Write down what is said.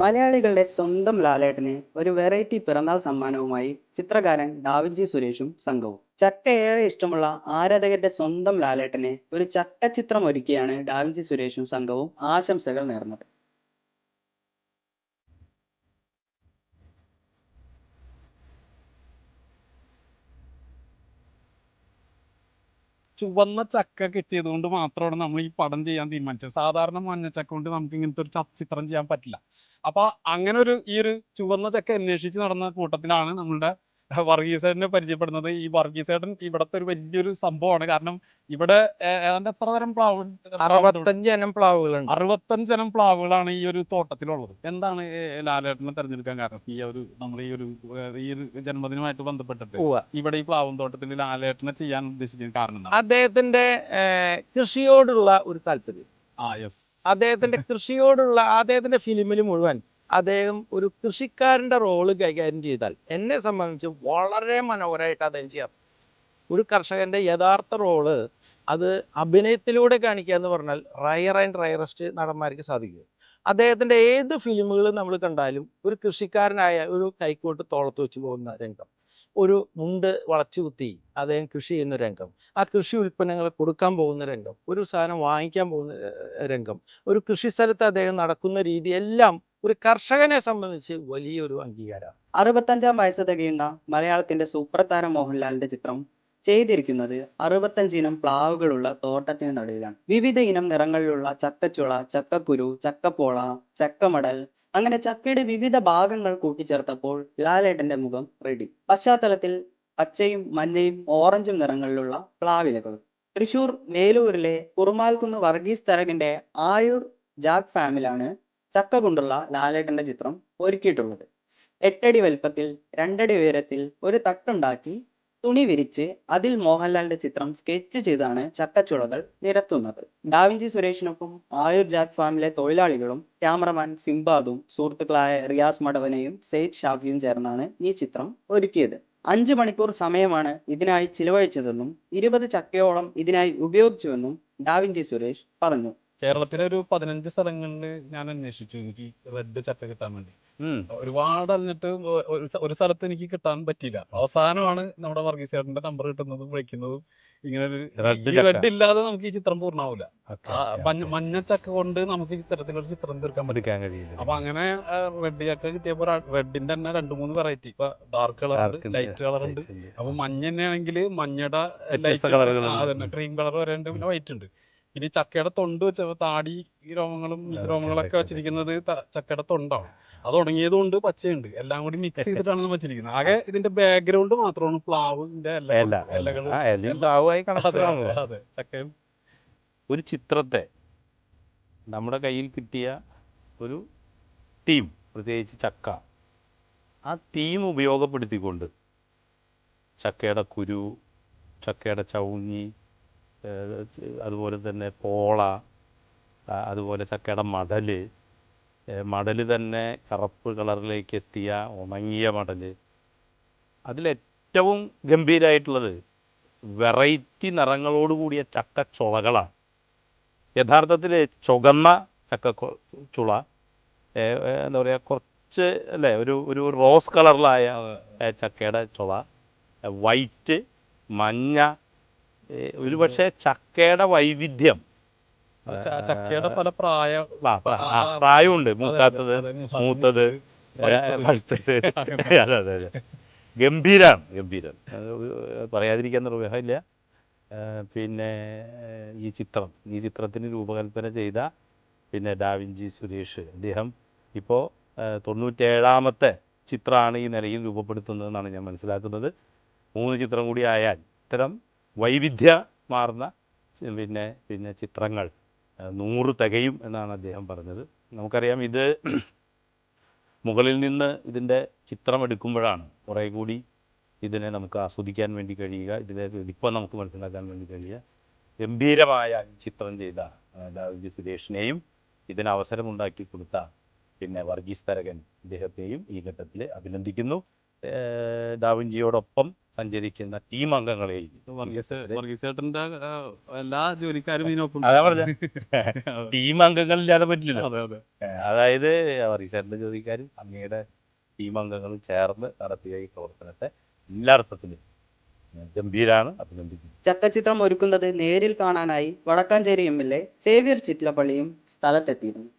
മലയാളികളുടെ സ്വന്തം ലാലേട്ടന് ഒരു വെറൈറ്റി പിറന്നാൾ സമ്മാനവുമായി ചിത്രകാരൻ ഡാവിഞ്ചി സുരേഷും സംഘവും. ചക്ക ഏറെ ഇഷ്ടമുള്ള ആരാധകരുടെ സ്വന്തം ലാലേട്ടന് ഒരു ചക്ക ചിത്രം ഒരുക്കിയാണ് ഡാവിഞ്ചി സുരേഷും സംഘവും ആശംസകൾ നേർന്നത്. ചുവന്ന ചക്ക കിട്ടിയത് കൊണ്ട് മാത്രമാണ് നമ്മൾ ഈ പടം ചെയ്യാൻ തീരുമാനിച്ചത്. സാധാരണ മഞ്ഞച്ചക്ക കൊണ്ട് നമുക്ക് ഇങ്ങനത്തെ ഒരു ചിത്രം ചെയ്യാൻ പറ്റില്ല. അപ്പൊ അങ്ങനെ ഒരു ഈ ഒരു ചുവന്ന ചക്ക അന്വേഷിച്ച് നടന്ന കൂട്ടത്തിലാണ് നമ്മളുടെ വർഗീസേട്ടനെ പരിചയപ്പെടുന്നത്. ഈ വർഗീസേട്ടൻ ഇവിടത്തെ ഒരു വലിയൊരു സംഭവമാണ്. കാരണം ഇവിടെ ഏതാണ്ട് എത്ര തരം പ്ലാവ്? അറുപത്തഞ്ച് ഇനം പ്ലാവുകളുണ്ട്. അറുപത്തഞ്ചനം പ്ലാവുകളാണ് ഈ ഒരു തോട്ടത്തിലുള്ളത്. എന്താണ് ലാലേട്ടനെ തെരഞ്ഞെടുക്കാൻ കാരണം? ഈ ഒരു നമ്മൾ ഈ ഒരു ഈ ഒരു ജന്മദിനമായിട്ട് ബന്ധപ്പെട്ടിട്ട് ഇവിടെ ഈ പ്ലാവും തോട്ടത്തിൽ ലാലേട്ടനെ ചെയ്യാൻ ഉദ്ദേശിക്കുന്ന കാരണം? അദ്ദേഹത്തിന്റെ കൃഷിയോടുള്ള ഒരു താല്പര്യം. ആ യെസ്. അദ്ദേഹത്തിന്റെ കൃഷിയോടുള്ള അദ്ദേഹത്തിന്റെ ഫിലിമിൽ മുഴുവൻ അദ്ദേഹം ഒരു കൃഷിക്കാരന്റെ റോൾ കൈകാര്യം ചെയ്താൽ എന്നെ സംബന്ധിച്ച് വളരെ മനോഹരമായിട്ട് അദ്ദേഹം ചെയ്യാം. ഒരു കർഷകന്റെ യഥാർത്ഥ റോൾ അത് അഭിനയത്തിലൂടെ കാണിക്കുക എന്ന് പറഞ്ഞാൽ റയർ ആൻഡ് റയറസ്റ്റ് നടന്മാർക്ക് സാധിക്കും. അദ്ദേഹത്തിന്റെ ഏത് ഫിലിമുകൾ നമ്മൾ കണ്ടാലും ഒരു കൃഷിക്കാരനായ ഒരു കൈക്കോട്ട് തോളത്ത് വെച്ച് പോകുന്ന രംഗം. ഒരു മുണ്ട് വളച്ചു കുത്തി അദ്ദേഹം കൃഷി ചെയ്യുന്ന രംഗം. ആ കൃഷി ഉൽപ്പന്നങ്ങൾ കൊടുക്കാൻ പോകുന്ന രംഗം. ഒരു സാധനം വാങ്ങിക്കാൻ പോകുന്ന രംഗം. ഒരു കൃഷി സ്ഥലത്ത് അദ്ദേഹം നടക്കുന്ന രീതി എല്ലാം ഒരു കർഷകനെ സംബന്ധിച്ച് വലിയൊരു അംഗീകാരമാണ് അറുപത്തഞ്ചാം വയസ്സ് തികയുന്ന മലയാളത്തിന്റെ സൂപ്രധാന മോഹൻലാലിന്റെ ചിത്രം ചെയ്തിരിക്കുന്നത് അറുപത്തഞ്ചിനം പ്ലാവുകളുള്ള തോട്ടത്തിന് നടുവിലാണ്. വിവിധ ഇനം നിറങ്ങളിലുള്ള ചക്കച്ചുള ചക്കക്കുരു ചക്കപ്പോള ചക്കമടൽ അങ്ങനെ ചക്കയുടെ വിവിധ ഭാഗങ്ങൾ കൂട്ടിച്ചേർത്തപ്പോൾ ലാലേട്ടന്റെ മുഖം റെഡി. പശ്ചാത്തലത്തിൽ പച്ചയും മഞ്ഞയും ഓറഞ്ചും നിറങ്ങളിലുള്ള പ്ലാവിലകൾ. തൃശൂർ വേലൂരിലെ കുറുമാൽക്കുന്ന് വർഗീസ് തരകിന്റെ ആയുർ ജാഗ് ഫാമിലാണ് ചക്ക കൊണ്ടുള്ള ലാലേട്ടന്റെ ചിത്രം ഒരുക്കിയിട്ടുള്ളത്. എട്ടടി വലുപ്പത്തിൽ രണ്ടടി ഉയരത്തിൽ ഒരു തട്ടുണ്ടാക്കി തുണി വിരിച്ച് അതിൽ മോഹൻലാലിന്റെ ചിത്രം സ്കെച്ച് ചെയ്താണ് ചക്കച്ചുളകൾ നിരത്തുന്നത്. ഡാവിഞ്ചി സുരേഷിനൊപ്പം ആയുർ ജാക് ഫാമിലെ തൊഴിലാളികളും ക്യാമറമാൻ സിംബാദും സുഹൃത്തുക്കളായ റിയാസ് മടവനയും സെയ്ദ് ഷാഫിയും ചേർന്നാണ് ഈ ചിത്രം ഒരുക്കിയത്. അഞ്ചു മണിക്കൂർ സമയമാണ് ഇതിനായി ചിലവഴിച്ചതെന്നും ഇരുപത് ചക്കയോളം ഇതിനായി ഉപയോഗിച്ചുവെന്നും ഡാവിഞ്ചി സുരേഷ് പറഞ്ഞു. കേരളത്തിലെ ഒരു പതിനഞ്ച് സ്ഥലങ്ങളിൽ ഞാൻ അന്വേഷിച്ചു. എനിക്ക് റെഡ് ചട്ട കിട്ടാൻ വേണ്ടി. ഒരുപാട് അറിഞ്ഞിട്ട് ഒരു സ്ഥലത്ത് എനിക്ക് കിട്ടാൻ പറ്റിയില്ല. അവസാനമാണ് നമ്മുടെ വർഗീസ് ചേട്ടന്റെ നമ്പർ കിട്ടുന്നതും വിളിക്കുന്നതും ഇങ്ങനെ ഒരു. റെഡ് ഇല്ലാതെ നമുക്ക് ഈ ചിത്രം പൂർണമാവില്ല. മഞ്ഞ ചക്ക കൊണ്ട് നമുക്ക് ഇത്തരത്തിലൊരു ചിത്രം തീർക്കാൻ പറ്റിക്കാൻ കഴിയില്ല. അപ്പൊ അങ്ങനെ റെഡ് ചക്ക കിട്ടിയപ്പോ റെഡിന്റെ തന്നെ രണ്ട് മൂന്ന് വെറൈറ്റി ഇപ്പൊ ഡാർക്ക് കളർ ഉണ്ട് ലൈറ്റ് കളർ ഉണ്ട്. അപ്പൊ മഞ്ഞ തന്നെയാണെങ്കിൽ മഞ്ഞയുടെ. അതന്നെ. ക്രീം കളർ വരെ ഉണ്ട് പിന്നെ വൈറ്റ് ഉണ്ട്. ഇനി ചക്കയുടെ തൊണ്ട് വെച്ചപ്പോൾ താടി രോമങ്ങളും രോമങ്ങളൊക്കെ വെച്ചിരിക്കുന്നത് ചക്കയുടെ തൊണ്ടാണ്. അത് ഉണങ്ങിയതുകൊണ്ട് പച്ചയുണ്ട്. എല്ലാം കൂടി മിക്സ് ചെയ്തിട്ടാണ് വെച്ചിരിക്കുന്നത്. ആകെ ഇതിന്റെ ബാക്ക്ഗ്രൗണ്ട് മാത്രമാണ് പ്ലാവിന്റെ അതെ ചക്കയും. ഒരു ചിത്രത്തെ നമ്മുടെ കയ്യിൽ കിട്ടിയ ഒരു തീം പ്രത്യേകിച്ച് ചക്ക ആ തീം ഉപയോഗപ്പെടുത്തിക്കൊണ്ട് ചക്കയുടെ കുരു ചക്കയുടെ ചൗങ്ങി അതുപോലെ തന്നെ പോള അതുപോലെ ചക്കയുടെ മടൽ മടൽ തന്നെ കറുപ്പ് കളറിലേക്ക് എത്തിയ ഉണങ്ങിയ മടൽ അതിലേറ്റവും ഗംഭീരമായിട്ടുള്ളത് വെറൈറ്റി നിറങ്ങളോട് കൂടിയ ചക്ക ചുളകളാണ് യഥാർത്ഥത്തിൽ ചുകന്ന ചക്ക ചുള എന്താ പറയുക കുറച്ച് അല്ലേ ഒരു ഒരു റോസ് കളറിലായ ചക്കയുടെ ചുള വൈറ്റ് മഞ്ഞ ഒരു പക്ഷേ ചക്കയുടെ വൈവിധ്യം. ചക്കയുടെ പല പ്രായ പ്രായമുണ്ട്. മൂക്കാത്തത്. മൂത്തത് പഴുത്തത്. പഴുത്തത് അതെ അതെ അതെ. ഗംഭീരാണ് ഗംഭീരം പറയാതിരിക്കാൻ നിർവഹമില്ല. പിന്നെ ഈ ചിത്രം ഈ ചിത്രത്തിന് രൂപകൽപ്പന ചെയ്ത പിന്നെ ഡാവിഞ്ചി സുരേഷ് അദ്ദേഹം ഇപ്പോൾ തൊണ്ണൂറ്റേഴാമത്തെ ചിത്രമാണ് ഈ നിലയിൽ രൂപപ്പെടുത്തുന്നതെന്നാണ് ഞാൻ മനസ്സിലാക്കുന്നത്. മൂന്ന് ചിത്രം കൂടി ആയാൽ ഇത്തരം വൈവിധ്യമാർന്ന പിന്നെ പിന്നെ ചിത്രങ്ങൾ. നൂറ് തികയും എന്നാണ് അദ്ദേഹം പറഞ്ഞത്. നമുക്കറിയാം ഇത് മുകളിൽ നിന്ന് ഇതിന്റെ ചിത്രം എടുക്കുമ്പോഴാണ് കുറേ കൂടി ഇതിനെ നമുക്ക് ആസ്വദിക്കാൻ വേണ്ടി കഴിയുക. ഇതിനെ ഇപ്പം നമുക്ക് മനസ്സിലാക്കാൻ വേണ്ടി കഴിയുക. ഗംഭീരമായ ചിത്രം ചെയ്ത ലാവിജി സുരേഷിനെയും ഇതിന് അവസരമുണ്ടാക്കി കൊടുത്ത പിന്നെ വർഗീസ് തരകൻ ഇദ്ദേഹത്തെയും ഈ ഘട്ടത്തിൽ അഭിനന്ദിക്കുന്നു. ഡാവിഞ്ചിയോടൊപ്പം സഞ്ചരിക്കുന്ന ടീം അംഗങ്ങളെയും വർഗീസേട്ടന്റെ എല്ലാ ജോലിക്കാരും ഇതിനൊപ്പം. അതാ പറഞ്ഞ. ടീം അംഗങ്ങളില്ലാതെ പറ്റില്ലല്ലോ. അതെ അതെ. ഏഹ്, അതായത് വർഗീസേട്ടന്റെ ജോലിക്കാരും അങ്ങയുടെ ടീം അംഗങ്ങളും ചേർന്ന് നടത്തിയ ഈ പ്രവർത്തനത്തെ എല്ലാ അർത്ഥത്തിലും ഗംഭീരാണ് അഭിനന്ദിക്കുന്നത് ചക്കച്ചിത്രം ഒരുക്കുന്നത് നേരിൽ കാണാനായി Wadakkanchery M L A Xavier ചിറ്റിലപ്പള്ളിയും സ്ഥലത്തെത്തിയിരുന്നു.